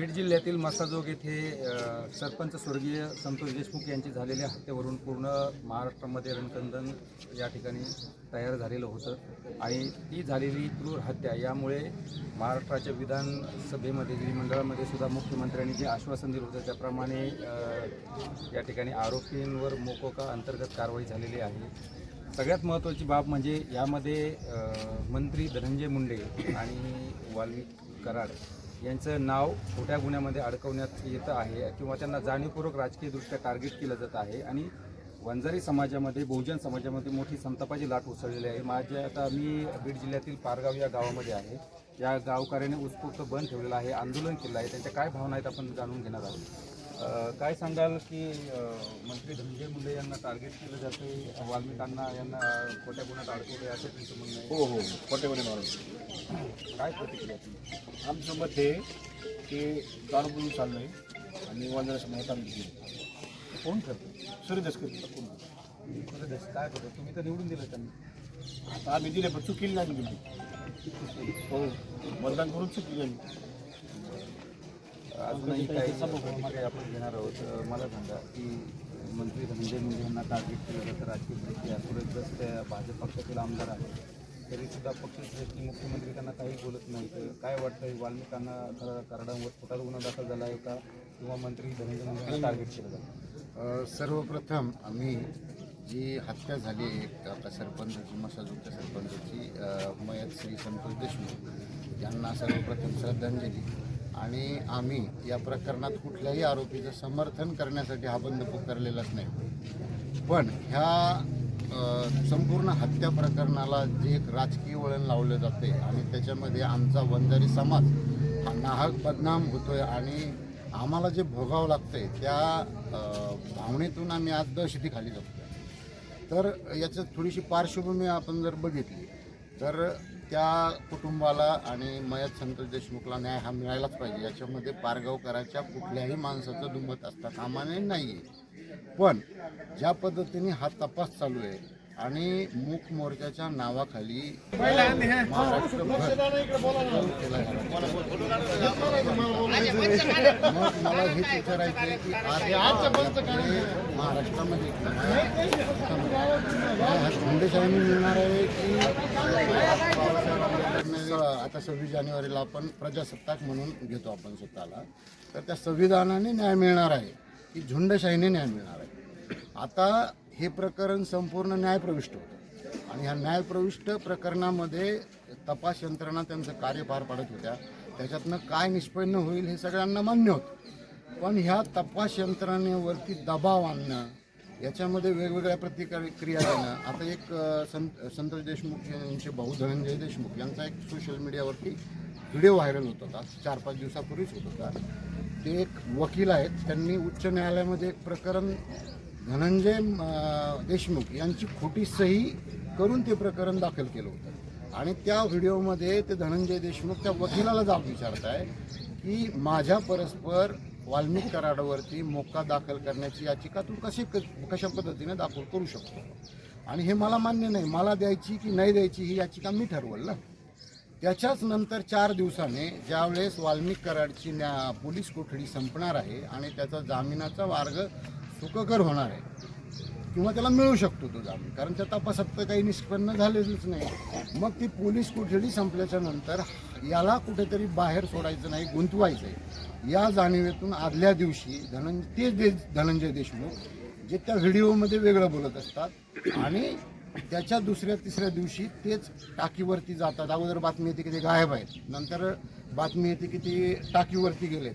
बीड जिल्ह्यातील मसाजोग येथे सरपंच स्वर्गीय संतोष देशमुख यांची झालेल्या हत्येवरून पूर्ण महाराष्ट्रामध्ये रणकंदन या ठिकाणी तयार झालेलं होतं. आणि ती झालेली क्रूर हत्या यामुळे महाराष्ट्राच्या विधानसभेमध्ये विधिमंडळामध्ये सुद्धा मुख्यमंत्र्यांनी जे आश्वासन दिलं होतं त्याप्रमाणे या ठिकाणी आरोपींवर मोकोका अंतर्गत कारवाई झालेली आहे. सगळ्यात महत्त्वाची बाब म्हणजे यामध्ये मंत्री धनंजय मुंडे आणि वाल्मिक कराड यांचं नाव खोट्या गुन्ह्यामध्ये अडकवण्यात येतं आहे किंवा त्यांना जाणीवपूर्वक राजकीयदृष्ट्या टार्गेट केलं जात आहे. आणि वंजारी समाजामध्ये बहुजन समाजामध्ये मोठी संतापाची लाट उसळलेली आहे. माझ्या आता मी बीड जिल्ह्यातील पारगाव या गावामध्ये आहे. या गावकऱ्याने उत्स्फूर्त बंद ठेवलेलं आहे आंदोलन केलं आहे. त्यांच्या काय भावना आहेत आपण जाणून घेणार आहोत. काय सांगाल की मंत्री धनंजय मुंडे यांना टार्गेट केलं जाते वाल्मिकांना यांना खोट्या गुन्ह्यात अडकवले असं तुमचं म्हणणं हो हो खोटेमध्ये मारून काय प्रतिक्रिया तुमची आमचं मत हे की दारू पिऊन चाललंय आणि वांजरा समोर तांबी केली कोण करतो सूर्यदास करतो काय करतो? तुम्ही तर निवडून दिलं त्यांना. आता आम्ही दिले पण चुकीला नाही दिली. हो मतदान करून चुकीली आम्ही अजूनही काही काही आपण घेणार आहोत मला सांगा की मंत्री धनंजय मुंडे यांना टार्गेट केलं जातं राजकीय दृष्ट्या सुरेश त्या भाजप पक्षातील आमदार आहेत. तरीसुद्धा पक्षश्रेष्ठी मुख्यमंत्री त्यांना काही बोलत नाहीत काय वाटतं वाल्मिकांना खरं कराडांवर खोटा गुन्हा दाखल झाला आहे का? किंवा मंत्री धनंजय मुंडे टार्गेट केलं जातं? सर्वप्रथम आम्ही जी हत्या झाली आहे आता सरपंचाची मसाजूच्या सरपंचाची मयत श्री संतोष देशमुख यांना सर्वप्रथम श्रद्धांजली. आणि आम्ही या प्रकरणात कुठल्याही आरोपीचं समर्थन करण्यासाठी हा बंद पुकारलेलाच नाही. पण ह्या संपूर्ण हत्या प्रकरणाला जे एक राजकीय वळण लावलं जाते आणि त्याच्यामध्ये आमचा वंजारी समाज हा नाहक बदनाम होतोय आणि आम्हाला जे भोगावं लागतंय त्या भावनेतून आम्ही आज दहशतीखाली जगतोय तर याच्यात थोडीशी पार्श्वभूमी आपण जर बघितली तर त्या कुटुंबाला आणि मयत संतोष देशमुखला न्याय हा मिळायलाच पाहिजे. याच्यामध्ये पारगावकराच्या कुठल्याही माणसाचं दुमत असता कामाने नाही आहे पण ज्या पद्धतीने हा तपास चालू आहे आणि मूक मोर्चाच्या नावाखाली मग मला हेच विचारायचं आहे की महाराष्ट्रामध्ये हा मिळणार आहे की आता सव्वीस जानेवारीला आपण प्रजासत्ताक म्हणून घेतो आपण स्वतःला. तर त्या संविधानाने न्याय मिळणार आहे की झुंडशाहीने न्याय मिळणार आहे. आता हे प्रकरण संपूर्ण न्यायप्रविष्ट होतं. आणि ह्या न्यायप्रविष्ट प्रकरणामध्ये तपास यंत्रणा त्यांचं कार्य पार पाडत होत्या. त्याच्यातनं काय निष्पन्न होईल हे सगळ्यांना मान्य होतं. पण ह्या तपास यंत्रणेवरती दबाव आणणं याच्यामध्ये वेगवेगळ्या प्रतिक्रिया देणं आता एक संत संतोष देशमुख यांचे भाऊ धनंजय देशमुख यांचा एक सोशल मीडियावरती व्हिडिओ व्हायरल होत होता. चार पाच दिवसापूर्वीच होत होता. ते एक वकील आहेत. त्यांनी उच्च न्यायालयामध्ये एक प्रकरण धनंजय देशमुख यांची खोटी सही करून ते प्रकरण दाखल केलं होतं. आणि त्या व्हिडिओमध्ये ते धनंजय देशमुख त्या वकिलाला जाब विचारत आहे की माझ्या परस्पर वाल्मिक कराडावरती मोका दाखल करण्याची याचिका तू कशी कशा पद्धतीने दाखल करू शकतो? आणि हे मला मान्य नाही. मला द्यायची की नाही द्यायची ही याचिका मी ठरवल ना. त्याच्याच नंतर चार दिवसाने ज्यावेळेस वाल्मिक कराडची न्या पोलीस कोठडी संपणार आहे आणि त्याचा जामिनाचा मार्ग सुखकर होणार आहे. किंवा त्याला मिळू शकतो तो जामीन कारण त्या तपासात तर काही निष्पन्न झालेलंच नाही. मग ती पोलीस कोठडी संपल्याच्या नंतर याला कुठेतरी बाहेर सोडायचं नाही गुंतवायचं आहे या जाणीवेतून आदल्या दिवशी धनं तेच दे धनंजय देशमुख जे त्या व्हिडिओमध्ये वेगळं बोलत असतात आणि त्याच्या दुसऱ्या तिसऱ्या दिवशी तेच टाकीवरती जातात. अगोदर बातमी येते की ते गायब आहेत. नंतर बातमी येते की ते टाकीवरती गेलेत.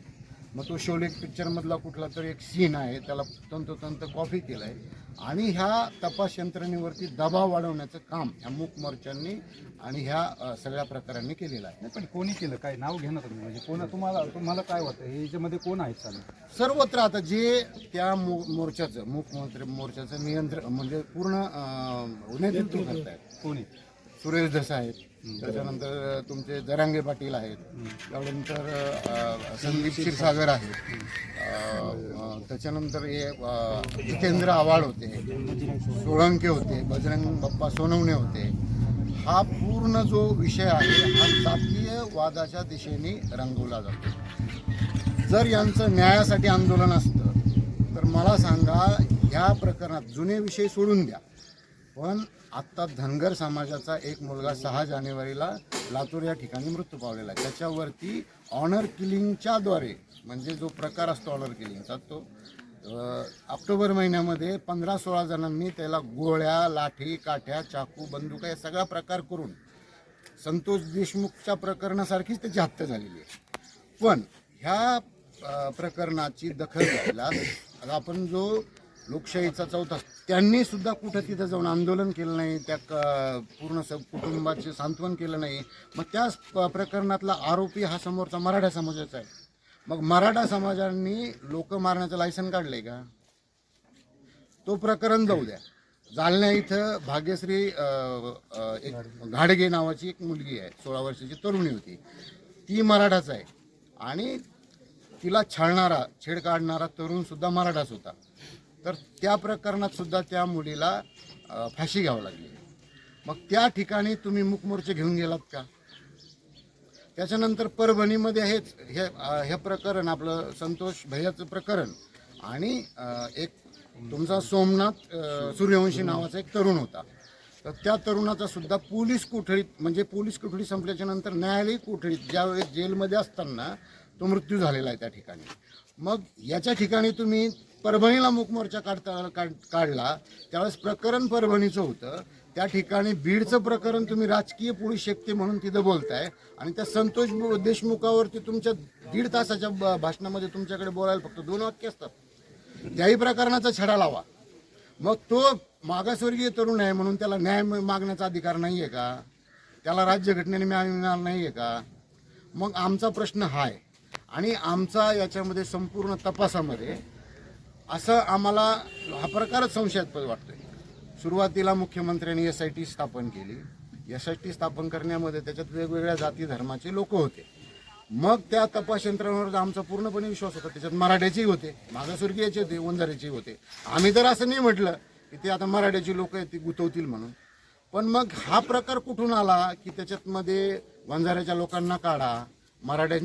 मग तो शोले पिक्चरमधला कुठला तरी एक सीन आहे त्याला तंतोतंत कॉपी केलं आहे आणि ह्या तपास यंत्रणेवरती दबाव वाढवण्याचं काम ह्या मूक मोर्चांनी आणि ह्या सगळ्या प्रकारांनी केलेलं आहे. नाही पण कोणी केलं? काय नाव ना तुम्ही. म्हणजे कोण तुम्हाला तुम्हाला काय वाटतं? हे याच्यामध्ये कोण आहेत चालू? सर्वत्र आता जे त्या मो मोर्चाचं मूक मोर्चा मोर्चाचं नियंत्रण म्हणजे पूर्ण नेतृत्व करत आहेत कोणी? सुरेश धस आहेत त्याच्यानंतर तुमचे जरांगे पाटील आहेत. त्यानंतर संदीप क्षीरसागर आहेत. त्याच्यानंतर हे जितेंद्र आव्हाड होते. सोळंके होते. बजरंग बाप्पा सोनवणे होते. हा पूर्ण जो विषय आहे हा जातीय वादाच्या दिशेने रंगवला जातो. जर यांचं न्यायासाठी आंदोलन असतं तर मला सांगा ह्या प्रकरणात जुने विषय सोडून द्या. पण आत्ता धनगर समाजाचा एक मुलगा सहा जानेवारीला लातूर या ठिकाणी मृत्यू पावलेला आहे. त्याच्यावरती ऑनर किलिंगच्या द्वारे म्हणजे जो प्रकार असतो ऑनर किलिंगचा तो ऑक्टोबर महिन्यामध्ये पंधरा सोळा जणांनी त्याला गोळ्या लाठी काठ्या चाकू बंदुका या सगळा प्रकार करून संतोष देशमुखच्या प्रकरणासारखीच त्याची हत्या झालेली आहे. पण ह्या प्रकरणाची दखल घ्यायला आता आपण जो लोकशाहीचा चौथा. त्यांनी सुद्धा कुठं तिथं जाऊन आंदोलन केलं नाही त्या क- पूर्ण स कुटुंबाचे सांत्वन केलं नाही. मग त्या प्रकरणातला आरोपी हा समोरचा मराठा समाजाचा आहे. मग मराठा समाजांनी लोक मारण्याचं लायसन काढलंय का? तो प्रकरण जाऊ द्या. जालन्या इथं भाग्यश्री एक घाडगे नावाची एक मुलगी आहे सोळा वर्षाची तरुणी होती. ती मराठाच आहे. आणि तिला छळणारा छेड काढणारा तरुण सुद्धा मराठाच होता. तर त्या प्रकरणात सुद्धा त्या मुलीला फाशी घ्यावं लागली. मग त्या ठिकाणी तुम्ही मुकमोर्चे घेऊन गेलात का? त्याच्यानंतर परभणीमध्ये हेच हे हे प्रकरण आपलं संतोष भैयाचं प्रकरण आणि एक तुमचा सोमनाथ सूर्यवंशी नावाचा एक तरुण होता. तर त्या तरुणाचा सुद्धा पोलीस कोठडीत म्हणजे पोलीस कोठडी संपल्याच्या नंतर न्यायालयीन कोठडीत ज्यावेळेस जेलमध्ये असताना तो मृत्यू झालेला आहे त्या ठिकाणी. मग याच्या ठिकाणी तुम्ही परभणीला मुकमोर्चा काढता काढ काढला त्यावेळेस प्रकरण परभणीचं होतं. त्या ठिकाणी बीडचं प्रकरण तुम्ही राजकीय पोळी शक्ती म्हणून तिथं बोलताय. आणि त्या संतोष देशमुखावरती तुमच्या दीड तासाच्या भाषणामध्ये तुमच्याकडे बोलायला फक्त दोन वाक्य असतात. त्याही प्रकरणाचा छडा लावा. मग तो मागासवर्गीय तरुण आहे म्हणून त्याला न्याय मागण्याचा अधिकार नाही आहे का? त्याला राज्यघटनेने न्याय मिळणार नाही आहे का? मग आमचा प्रश्न हा आहे आणि आमचा याच्यामध्ये संपूर्ण तपासामध्ये असं आम्हाला हा प्रकारच संशयास्पद वाटतोय. सुरुवातीला मुख्यमंत्र्यांनी एस आय टी स्थापन केली. एस आय टी स्थापन करण्यामध्ये त्याच्यात वेगवेगळ्या जाती धर्माचे लोक होते. मग त्या तपास यंत्रणावर आमचा पूर्णपणे विश्वास होता. त्याच्यात मराठ्याचेही होते मागासवर्गीयाचे होते वंजाऱ्याचे होते. आम्ही तर असं नाही म्हटलं की ते आता मराठ्याची लोक ती गुतवतील म्हणून. पण मग हा प्रकार कुठून आला की त्याच्यातमध्ये वंजाऱ्याच्या लोकांना काढा मराठ्यांची